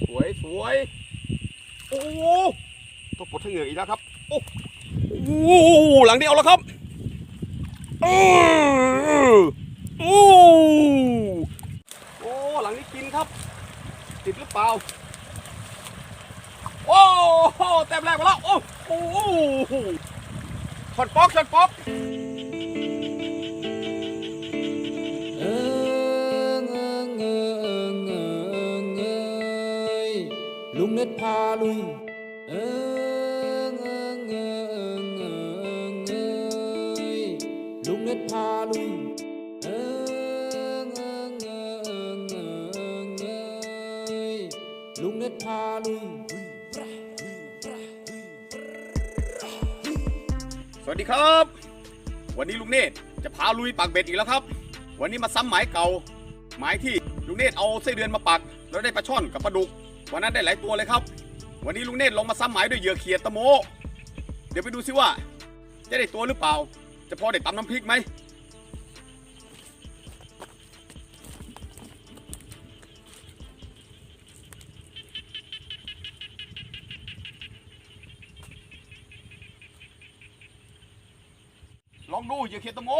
สวยสวยโอ้โหตัวปลดทั้งเหงือกอีกแล้วครับ โอ้โหหลังเดียวแล้วครับเออโอ้โอ้หลังนี้กินครับ ติดหรือเปล่าโอ้โหแต้มแรกมาแล้ว โอ้โหช็อตป๊อกช็อตป๊อก พาลุย เอิงเอิงเอิงเอิงเอยลุงเน็ตพาลุย เอิงเอิงเอิงเอิงเอยลุงเน็ตพาลุย สวัสดีครับ วันนี้ลุงเนตรจะพาลุยปักเบ็ดอีกแล้วครับ วันนี้มาซ้ำหมายเก่า หมายที่ลุงเนตรเอาไส้เดือนมาปัก แล้วได้ปลาช่อนกับปลาดุก วันนั้นได้หลายตัวเลยครับ วันนี้ลุงเนตรลงมาซ้ำหมายด้วยเหยื่อเขียดตะโม เดี๋ยวไปดูซิว่า จะได้ตัวหรือเปล่า จะพอได้ตำน้ำพริกไหมลองดูเหยื่อเขียดตะโม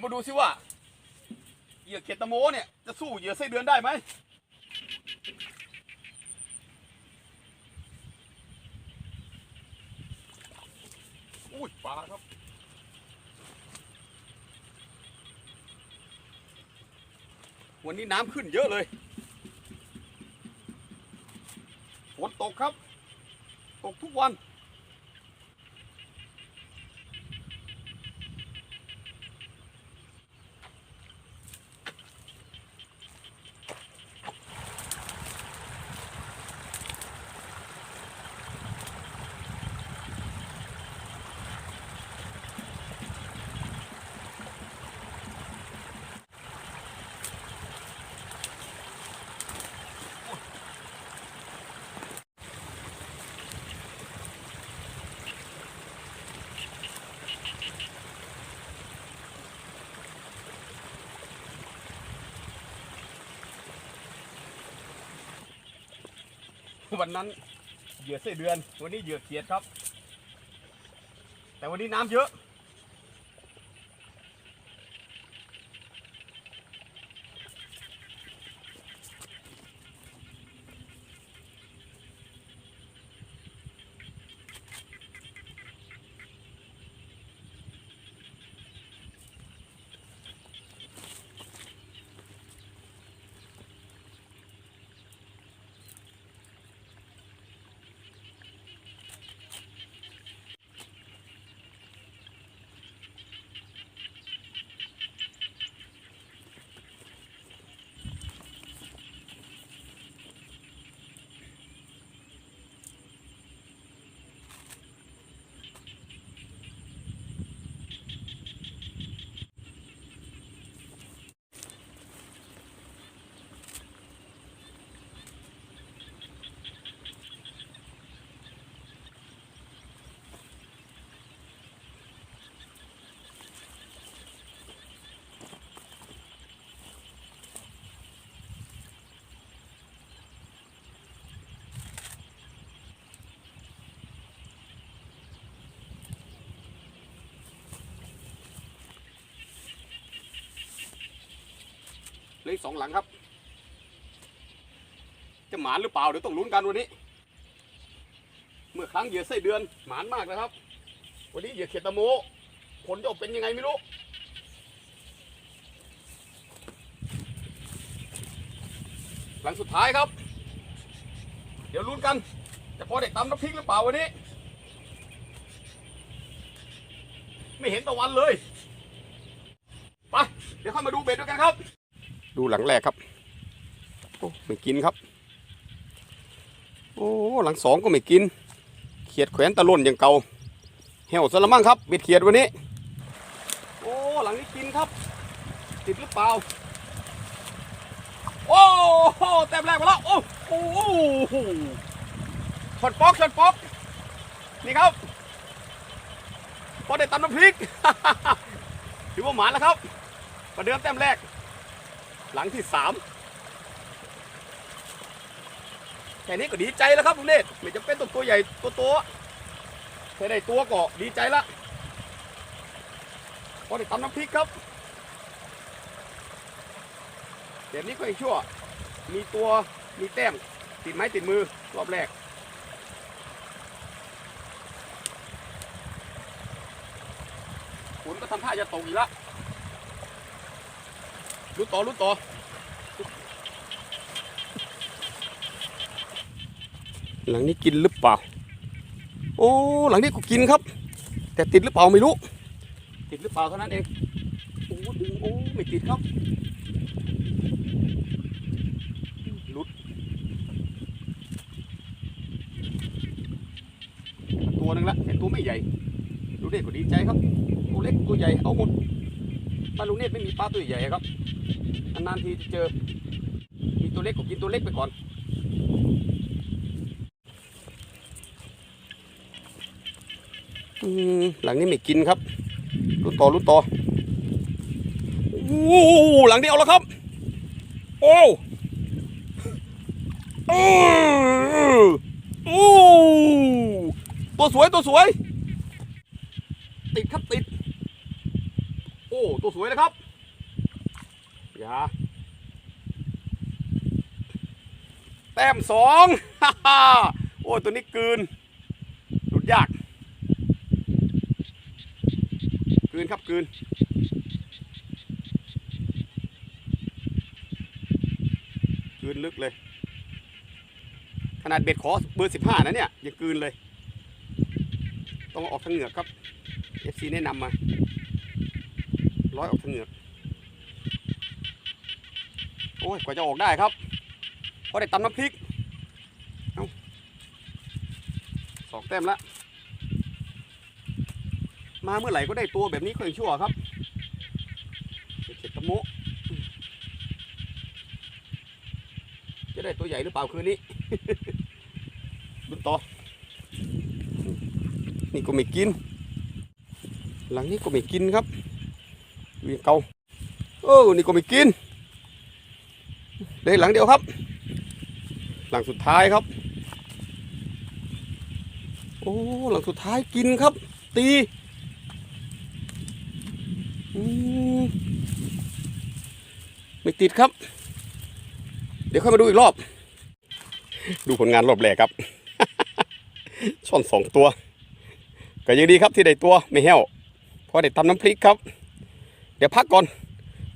เดูซิว่าเหยื่อเขียดตะโมเนี่ยจะสู้เหยื่อไส้เดือนได้ไหมอุ้ยปลาครับวันนี้น้ำขึ้นเยอะเลยฝนตกครับ ตกทุกวัน วันนั้นเหยื่อไส้เดือน วันนี้เหยื่อเขียดครับ แต่วันนี้น้ำเยอะ เหลยสองหลังครับ จะหมานหรือเปล่าเดี๋ยวต้องลุ้นกันวันนี้ เมื่อครั้งเหยื่อไส้เดือนหมานมากนะครับ วันนี้เหยื่อเขียดตะโมผลจะออกเป็นยังไงไม่รู้หลังสุดท้ายครับ เดี๋ยวลุ้นกัน จะพอได้ตำน้ำพริกหรือเปล่าวันนี้ ไม่เห็นตะวันเลย ไป เดี๋ยวเข้ามาดูเบ็ดด้วยกันครับ ดูหลังแรกครับโอ้ไม่กินครับ โอ้หลังสองก็ไม่กิน เขียดแขวนตะล่นอย่างเก่าเหี่ยวซะละมั่งครับเบ็ดเขียดวันนี้ โอ้หลังนี้กินครับ ติดหรือเปล่า โอ้โหแต้มแรกมาแล้วโอ้โหช็อตป๊อกช็อตป๊อกนี่ครับอได้ตำน้ำพริก ถือว่าหมานแล้วครับประเดิมแต้มแรก หลังที่สามแค่นี้ก็ดีใจแล้วครับลุงเนตรไม่จำเป็นต้องตัวใหญ่ตัวโตแค่ได้ตัวก็ดีใจละพอได้ตำน้ำพริกครับแบบนี้ก็ยังชั่ว มีตัวมีแต้มติดไม้ติดมือรอบแรกฝนก็ทำท่าจะตกอีกแล้ว ลุ้นต่อลุ้นต่อหลังนี้กินหรือเปล่า โอ้ หลังนี้ก็กินครับ แต่ติดหรือเปล่าไม่รู้ ติดหรือเปล่าเท่านั้นเอง โอ้ดึงโอ้ไม่ติดครับลุด ตัวนึงละแต่ตัวไม่ใหญ่ ดูเด็กก็ดีใจครับ ตัวเล็กตัวใหญ่เอาหมด บ้านลุงเนตรไม่มีปลาตัวใหญ่ครับนานๆทีจะเจอ มีตัวเล็กก็กินตัวเล็กไปก่อนหลังนี้ไม่กินครับรุ่นต่อรุ่นต่อโอ้หลังนี้เอาแล้วครับโอ้โอ้โอ้ตัวสวยตัวสวย ติดครับติด ตัวสวยนะครับอย่าแต้มสองฮ่าโอ้ยตัวนี้กืนหลุดยากกืนครับกืนกืนลึกเลย ขนาดเบ็ดขอเบอร์สิบห้านะเนี่ยยังกืนเลย ต้องอออกทางเหงือกครับ FC แนะนำมา ร้อยออกทางเหงือกโอ้ยกว่าจะออกได้ครับเพราะได้ตำน้ำพริกเอาสองแต้มละมาเมื่อไหร่ก็ได้ตัวแบบนี้ก็ยังชั่วครับเข็ดตะโมจะได้ตัวใหญ่หรือเปล่าคืนนี้ดูต่อนี่ก็ไม่กิน หลังนี้ก็ไม่กินครับ เวีเกาเออนี่ก็ไม่กินเลยหลังเดียวครับ หลังสุดท้ายครับ โอ้หลังสุดท้ายกินครับ ตีมไม่ติดครับ เดี๋ยวค่อยมาดูอีกรอบ ดูผลงานรอบแรกครับ ช่อนสองตัว ก็ยังดีครับที่ได้ตัวไม่แห้วเพราะได้ตำน้ำพริกครับ ดี๋ยวพักก่อน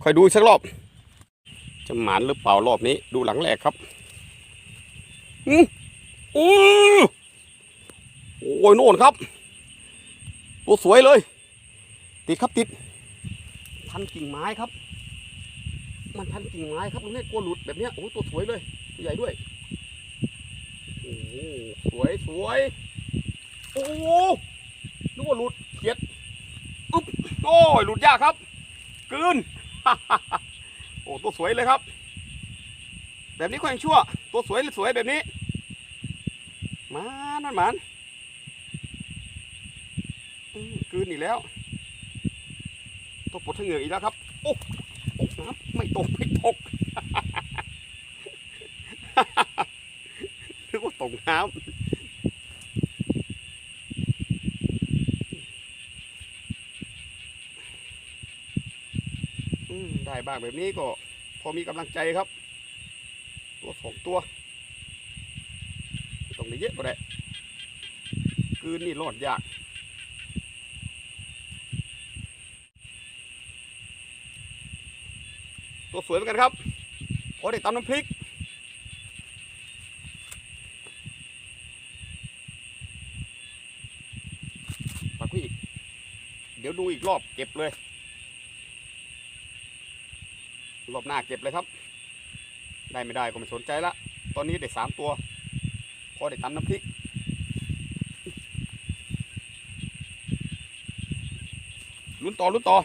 คอยดูสักรอบ จะหมานหรือเปล่ารอบนี้ ดูหลังแรกครับอืมอู้โอ้ยโน่นครับตัวสวยเลย ติดครับติด พันกิ่งไม้ครับ มันพันกิ่งไม้ครับลุงนตรกลัวหลุดแบบเนี้ยโอ้ตัวสวยเลยตัวใหญ่ด้วยโอ้สวยสวยโอ้นึกว่าหลุดเขียดอึ๊บโอ้ยหลุดยากครับืน โอ้ตัวสวยเลยครับ แบบนี้ก็ยังชั่ว ตัวสวยสวยแบบนี้มานั่นหมันอืมกลืนอีกแล้วตัวปวดทั้งเหงือกอีกแล้วครับ โอ้ตกน้ำไม่ตกไม่ตกนึกว่าตกน้ำอืมได้ บ้างแบบนี้ก็พอมีกำลังใจครับ ตัวสองตัวต้องได้เยอะก็ได้คืนนี่รอดยากตัวสวยเหมือนกันครับพอได้ตำน้ำพริกปักไว้อีก เดี๋ยวดูอีกรอบเก็บเลย รอบหน้าเก็บเลยครับ ได้ไม่ได้ก็ไม่สนใจละ ตอนนี้ได้สามตัว พอได้ตำน้ำพริก ลุ้นต่อลุ้นต่อ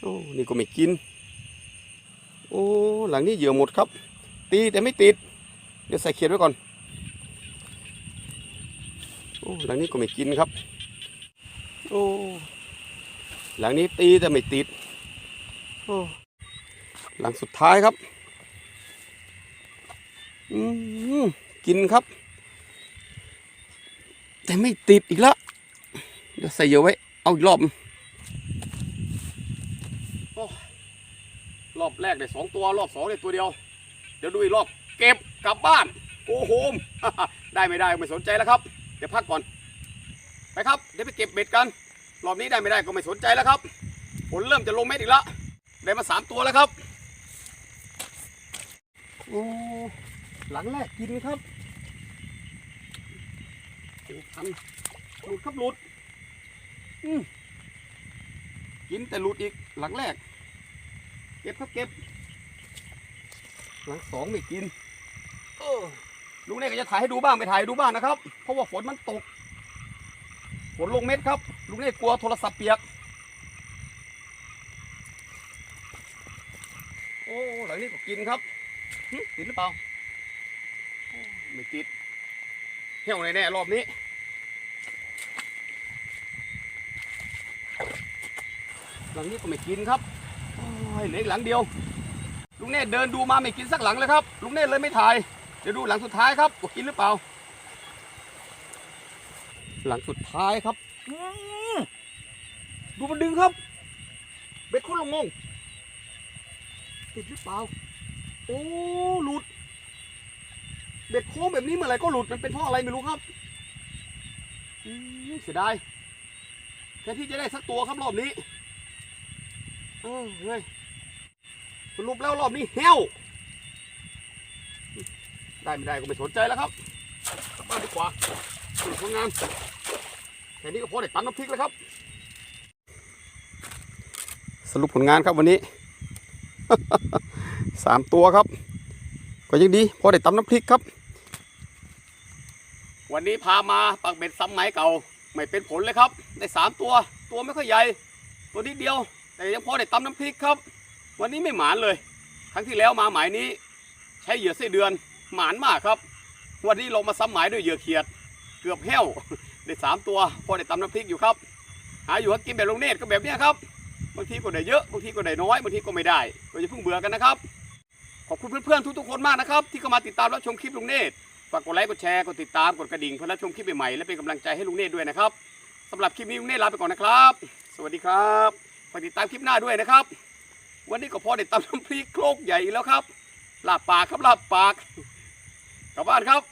โอ้ นี่ก็ไม่กิน โอ้ หลังนี้เหยื่อหมดครับ ตีแต่ไม่ติด เดี๋ยวใส่เขียดไว้ก่อน โอ้ หลังนี้ก็ไม่กินครับโโอ้ หลังนี้ตีแต่ไม่ติด โอ้ หลังสุดท้ายครับ อืมกินครับ แต่ไม่ติดอีกแล้วเดี๋ยวใส่เยอะไว้ เอาอีกรอบรอบแรกได้สองตัว รอบสองได้ตัวเดียว เดี๋ยวดูอีกรอบ เก็บกลับบ้านโอ้โหมได้ไม่ได้ไม่สนใจแล้วครับ เดี๋ยวพักก่อน ไปครับ เดี๋ยวไปเก็บเบ็ดกัน รอบนี้ได้ไม่ได้ก็ไม่สนใจแล้วครับฝนเริ่มจะลงเม็ดอีกแล้วได้มาสามตัวแล้วครับ โอ้หลังแรกกินครับโอ้ทันหลุดครับหลุดอืมกินแต่หลุดอีกหลังแรก เก็บครับเก็บ หลังสองไม่กินลุงเนี่ก็จะถ่ายให้ดูบ้างไปถ่ายดูบ้างนะครับ เพราะว่าฝนมันตก ฝนลงเม็ดครับ ลุงเนี่กลัวโทรศัพท์เปียก โอ้หลังนี้ก็กินครับ ติดหรือเปล่าโอ้ไม่ติดเที่ยวแน่ๆรอบนี้ หลังนี้ก็ไม่กินครับโอ้ยเหลืออีกหลังเดียว ลุงเนตรเดินดูมาไม่กินสักหลังเลยครับ ลุงเนตรเลยไม่ถ่าย เดี๋ยวดูหลังสุดท้ายครับว่ากินหรือเปล่า หลังสุดท้ายครับอืมดูมันดึงครับ เบ็ดโคนลงงงติดหรือเปล่า โอ้หลุด เบ็ดโค้งแบบนี้เมื่อไรก็หลุดมันเป็นเพราะอะไรไม่รู้ครับเสียดายแค่ที่จะได้สักตัวครับรอบนี้เออเฮ้ยสรุปแล้วรอบนี้เฮวได้ไม่ได้ก็ไม่สนใจแล้วครับกลับบ้านดีกว่าสรุปผลงานแค่นี้ก็พอได้ตันน้ำพริกแล้วครับ สรุปผลงานครับวันนี้ สามตัวครับ ก็ยังดีพอได้ตำน้ำพริกครับ วันนี้พามาปักเบ็ดซ้ำไหมเก่า ไม่เป็นผลเลยครับได้สามตัวตัวไม่ค่อยใหญ่ ตัวนิดเดียว แต่ยังพอได้ตำน้ำพริกครับ วันนี้ไม่หมานเลย ครั้งที่แล้วมาหมายนี้ ใช้เหยื่อไส้เดือนหมานมากครับ วันนี้ลงมาซ้ำหมายด้วยเหยื่อเขียด เกือบแห้วได้สามตัว พอได้ตำน้ำพริกอยู่ครับ หาอยู่หากินแบบลงเนตรก็แบบนี้ครับบางทีก็ได้เยอะบางทีก็ได้น้อยบางทีก็ไม่ได้ก็อย่าเพิ่งเบื่อกันนะครับ อบคุณเพื่อนๆทุกๆคนมากนะครับที่เข้ามาติดตามรับชมคลิปลุงเนตรฝากกดไลค์กดแชร์กดติดตามกดกระดิ่งเพื่อรับชมคลิปใหม่ๆและเป็นกำลังใจให้ลุงเนตรด้วยนะครับสำหรับคลิปนี้ลุงเนตรลาไปก่อนนะครับ สวัสดีครับฝากติดตามคลิปหน้าด้วยนะครับ วันนี้ก็พอได้ตำน้ำพริกโคลกใหญ่อีกแล้วครับลาบปากครับลาบปากกลับบ้านครับ